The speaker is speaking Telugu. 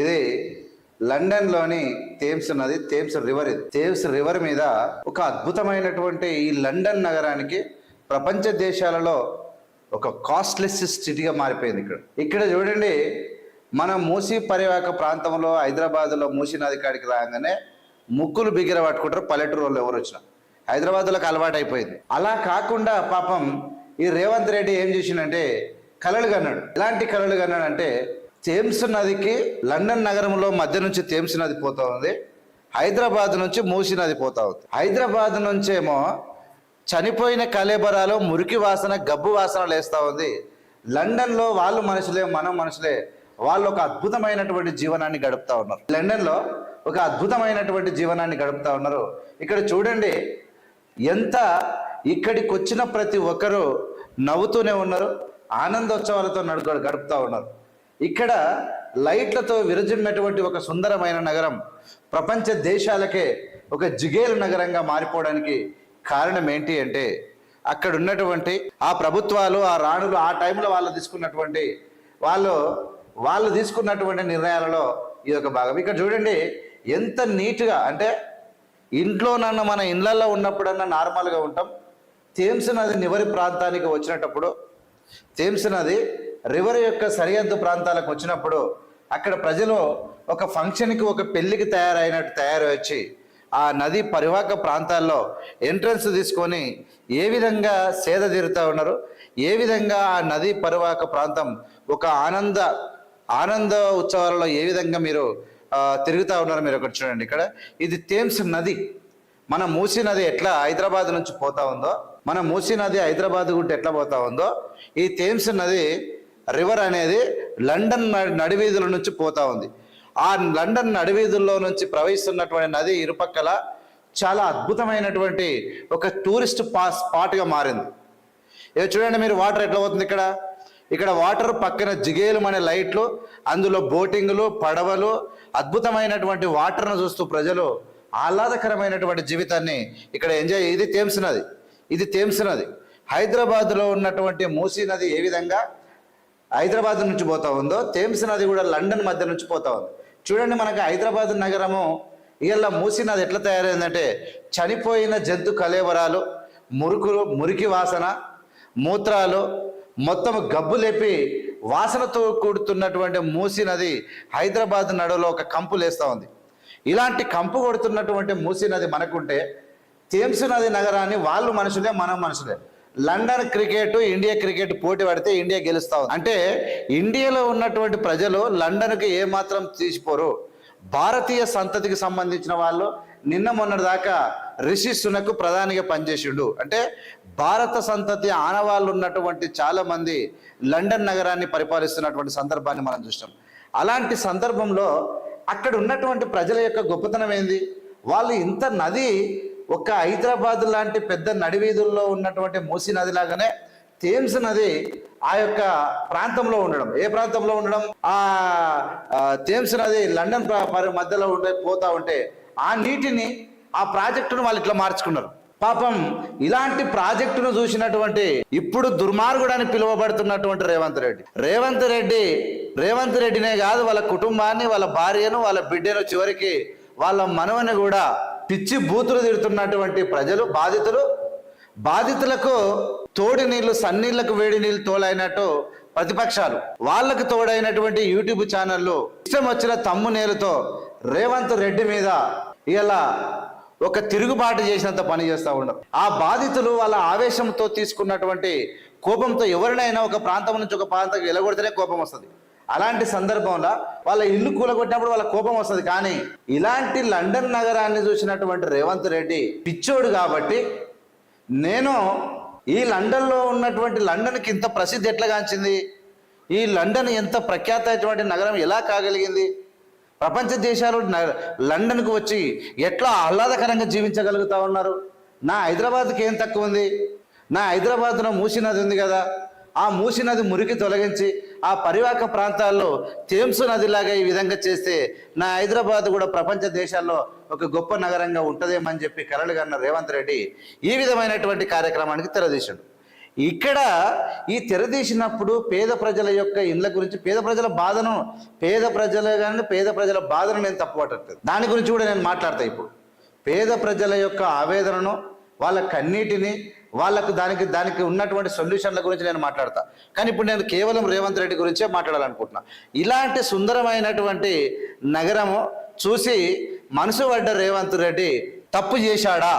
ఇది లండన్లోని థేమ్స్ నది థేమ్స్ రివర్ ఇది. థేమ్స్ రివర్ మీద ఒక అద్భుతమైనటువంటి ఈ లండన్ నగరానికి ప్రపంచ దేశాలలో ఒక కాస్ట్లెస్ సిటీగా మారిపోయింది ఇక్కడ. ఇక్కడ చూడండి మన మూసీ పరివాహక ప్రాంతంలో హైదరాబాద్లో మూసీ నది కాడికి రాగానే ముక్కులు బిగిర పట్టుకుంటారు పల్లెటూరు వాళ్ళు ఎవరు వచ్చినా. హైదరాబాద్లోకి అలవాటు అయిపోయింది అలా కాకుండా పాపం ఈ రేవంత్ రెడ్డి ఏం చేసిండంటే కలలు కన్నాడు. ఎలాంటి కలలు కన్నాడంటే థేమ్స్ నదికి లండన్ నగరంలో మధ్య నుంచి థేమ్స్ నది పోతా ఉంది. హైదరాబాద్ నుంచి మూసి నది పోతా ఉంది. హైదరాబాద్ నుంచేమో చనిపోయిన కలేబరాలు మురికి వాసన గబ్బు వాసన లేస్తూ ఉంది. లండన్లో వాళ్ళు మనుషులే మనం మనుషులే. వాళ్ళు ఒక అద్భుతమైనటువంటి జీవనాన్ని గడుపుతా ఉన్నారు. లండన్లో ఒక అద్భుతమైనటువంటి జీవనాన్ని గడుపుతా ఉన్నారు. ఇక్కడ చూడండి ఎంత ఇక్కడికి వచ్చిన ప్రతి ఒక్కరూ నవ్వుతూనే ఉన్నారు. ఆనందోత్సవాలతో నడుక గడుపుతూ ఉన్నారు. ఇక్కడ లైట్లతో విరజిమ్మినటువంటి ఒక సుందరమైన నగరం ప్రపంచ దేశాలకే ఒక జిగేలు నగరంగా మారిపోవడానికి కారణం ఏంటి అంటే అక్కడ ఉన్నటువంటి ఆ ప్రభుత్వాలు ఆ రాణులు ఆ టైంలో వాళ్ళు తీసుకున్నటువంటి వాళ్ళు వాళ్ళు తీసుకున్నటువంటి నిర్ణయాలలో ఇది ఒక భాగం. ఇక్కడ చూడండి ఎంత నీట్గా అంటే ఇంట్లోనన్నా మన ఇళ్ళల్లో ఉన్నప్పుడన్నా నార్మల్గా ఉంటాం. థేమ్స్ నది నివరి ప్రాంతానికి వచ్చినప్పుడు థేమ్స్ నది రివర్ యొక్క సరిహద్దు ప్రాంతాలకు వచ్చినప్పుడు అక్కడ ప్రజలు ఒక ఫంక్షన్కి ఒక పెళ్ళికి తయారైనట్టు తయారు వచ్చి ఆ నది పరివాహక ప్రాంతాల్లో ఎంట్రన్స్ తీసుకొని ఏ విధంగా సేద తీరుతా ఉన్నారు? ఏ విధంగా ఆ నది పరివాహక ప్రాంతం ఒక ఆనంద ఆనంద ఉత్సవాలలో ఏ విధంగా మీరు తిరుగుతూ ఉన్నారు మీరు ఒకటి చూడండి ఇక్కడ. ఇది థేమ్స్ నది. మన మూసీ నది ఎట్లా హైదరాబాద్ నుంచి పోతా ఉందో మన మూసీ నది హైదరాబాద్ గుంటే ఎట్లా పోతా ఉందో ఈ థేమ్స్ నది రివర్ అనేది లండన్ నడివీధుల నుంచి పోతా ఉంది. ఆ లండన్ నడివీధుల్లో నుంచి ప్రవహిస్తున్నటువంటి నది ఇరుపక్కల చాలా అద్భుతమైనటువంటి ఒక టూరిస్ట్ పా స్పాట్గా మారింది. ఇక చూడండి మీరు వాటర్ ఎట్లా పోతుంది ఇక్కడ? ఇక్కడ వాటర్ పక్కన జిగేలు అనే లైట్లు అందులో బోటింగ్లు పడవలు అద్భుతమైనటువంటి వాటర్ను చూస్తూ ప్రజలు ఆహ్లాదకరమైనటువంటి జీవితాన్ని ఇక్కడ ఎంజాయ్ ఇది థేమ్స్ నది. ఇది తేమ్స్ నది. హైదరాబాద్లో ఉన్నటువంటి మూసీ నది ఏ విధంగా హైదరాబాద్ నుంచి పోతా ఉందో థేమ్స్ నది కూడా లండన్ మధ్య నుంచి పోతా ఉంది. చూడండి మనకి హైదరాబాద్ నగరము ఇలా మూసీ నది ఎట్లా తయారైందంటే చనిపోయిన జంతు కలేవరాలు మురుకులు మురికి వాసన మూత్రాలు మొత్తం గబ్బు లేపి వాసనతో కూడుతున్నటువంటి మూసీ నది హైదరాబాద్ నడులో ఒక కంపు లేస్తూ ఉంది. ఇలాంటి కంపు కొడుతున్నటువంటి మూసీ నది మనకుంటే థేమ్స్ నది నగరాన్ని వాళ్ళు మనుషులే మనం మనుషులే. లండన్ క్రికెట్ ఇండియా క్రికెట్ పోటీ పడితే ఇండియా గెలుస్తా అంటే ఇండియాలో ఉన్నటువంటి ప్రజలు లండన్కి ఏమాత్రం తీసిపోరు. భారతీయ సంతతికి సంబంధించిన వాళ్ళు నిన్న మొన్నటి దాకా రిషి సునకు ప్రధానిగా పనిచేసిండు. అంటే భారత సంతతి ఆనవాళ్ళు ఉన్నటువంటి చాలా మంది లండన్ నగరాన్ని పరిపాలిస్తున్నటువంటి సందర్భాన్ని మనం చూస్తాం. అలాంటి సందర్భంలో అక్కడ ఉన్నటువంటి ప్రజల యొక్క గొప్పతనం ఏంది? వాళ్ళు ఇంత నది ఒక హైదరాబాద్ లాంటి పెద్ద నడివీధుల్లో ఉన్నటువంటి మూసీ నది లాగానే థేమ్స్ నది ఆ యొక్క ప్రాంతంలో ఉండడం. ఏ ప్రాంతంలో ఉండడం? ఆ థేమ్స్ నది లండన్ మధ్యలో ఉండే పోతా ఉంటే ఆ నీటిని ఆ ప్రాజెక్టును వాళ్ళు ఇట్లా మార్చుకున్నారు. పాపం ఇలాంటి ప్రాజెక్టును చూసినటువంటి ఇప్పుడు దుర్మార్గుడు అని పిలువబడుతున్నటువంటి రేవంత్ రెడ్డి. రేవంత్ రెడ్డి రేవంత్ రెడ్డినే కాదు వాళ్ళ కుటుంబాన్ని వాళ్ళ భార్యను వాళ్ళ బిడ్డను చివరికి వాళ్ళ మనవని కూడా పిచ్చి బూతులు తిడుతున్నటువంటి ప్రజలు బాధితులు బాధితులకు తోడి నీళ్ళు సన్నీళ్ళకు వేడి నీళ్ళు తోలైనట్టు ప్రతిపక్షాలు. వాళ్ళకు తోడైనటువంటి యూట్యూబ్ ఛానళ్ళు ఇష్టం వచ్చిన తమ్ము నేలతో రేవంత్ రెడ్డి మీద ఇలా ఒక తిరుగుబాటు చేసినంత పని చేస్తూ ఉండరు ఆ బాధితులు వాళ్ళ ఆవేశంతో తీసుకున్నటువంటి కోపంతో ఎవరినైనా ఒక ప్రాంతం నుంచి ఒక ప్రాంతం ఎలగొడితేనే కోపం వస్తుంది. అలాంటి సందర్భంలో వాళ్ళ ఇల్లు కూలగొట్టినప్పుడు వాళ్ళ కోపం వస్తుంది. కానీ ఇలాంటి లండన్ నగరాన్ని చూసినటువంటి రేవంత్ రెడ్డి పిచ్చోడు కాబట్టి నేను ఈ లండన్లో ఉన్నటువంటి లండన్కి ఇంత ప్రసిద్ధి ఎట్లాగాంచింది ఈ లండన్ ఎంత ప్రఖ్యాతమైనటువంటి నగరం ఎలా కాగలిగింది? ప్రపంచ దేశాలు లండన్కు వచ్చి ఎట్లా ఆహ్లాదకరంగా జీవించగలుగుతా ఉన్నారు? నా హైదరాబాద్కి ఏం తక్కువ ఉంది? నా హైదరాబాద్లో మూసీ నది ఉంది కదా. ఆ మూసీ నది మురికి తొలగించి ఆ పరివాహక ప్రాంతాల్లో థేమ్స్ నదిలాగా ఈ విధంగా చేస్తే నా హైదరాబాద్ కూడా ప్రపంచ దేశాల్లో ఒక గొప్ప నగరంగా ఉంటుందేమని చెప్పి కలలు కన్న రేవంత్ రెడ్డి ఈ విధమైనటువంటి కార్యక్రమానికి తెరదీశాడు. ఇక్కడ ఈ తెరదీసినప్పుడు పేద ప్రజల యొక్క ఇండ్ల గురించి పేద ప్రజల బాధను పేద ప్రజల కానీ పేద ప్రజల బాధను నేను తప్పుపట్టట్లేదు. దాని గురించి కూడా నేను మాట్లాడతా ఇప్పుడు. పేద ప్రజల యొక్క ఆవేదనను వాళ్ళ కన్నీటిని వాళ్ళకు దానికి దానికి ఉన్నటువంటి సొల్యూషన్ల గురించి నేను మాట్లాడతా. కానీ ఇప్పుడు నేను కేవలం రేవంత్ రెడ్డి గురించే మాట్లాడాలనుకుంటున్నా. ఇలాంటి సుందరమైనటువంటి నగరము చూసి మనసు పడ్డ రేవంత్ రెడ్డి తప్పు చేశాడా?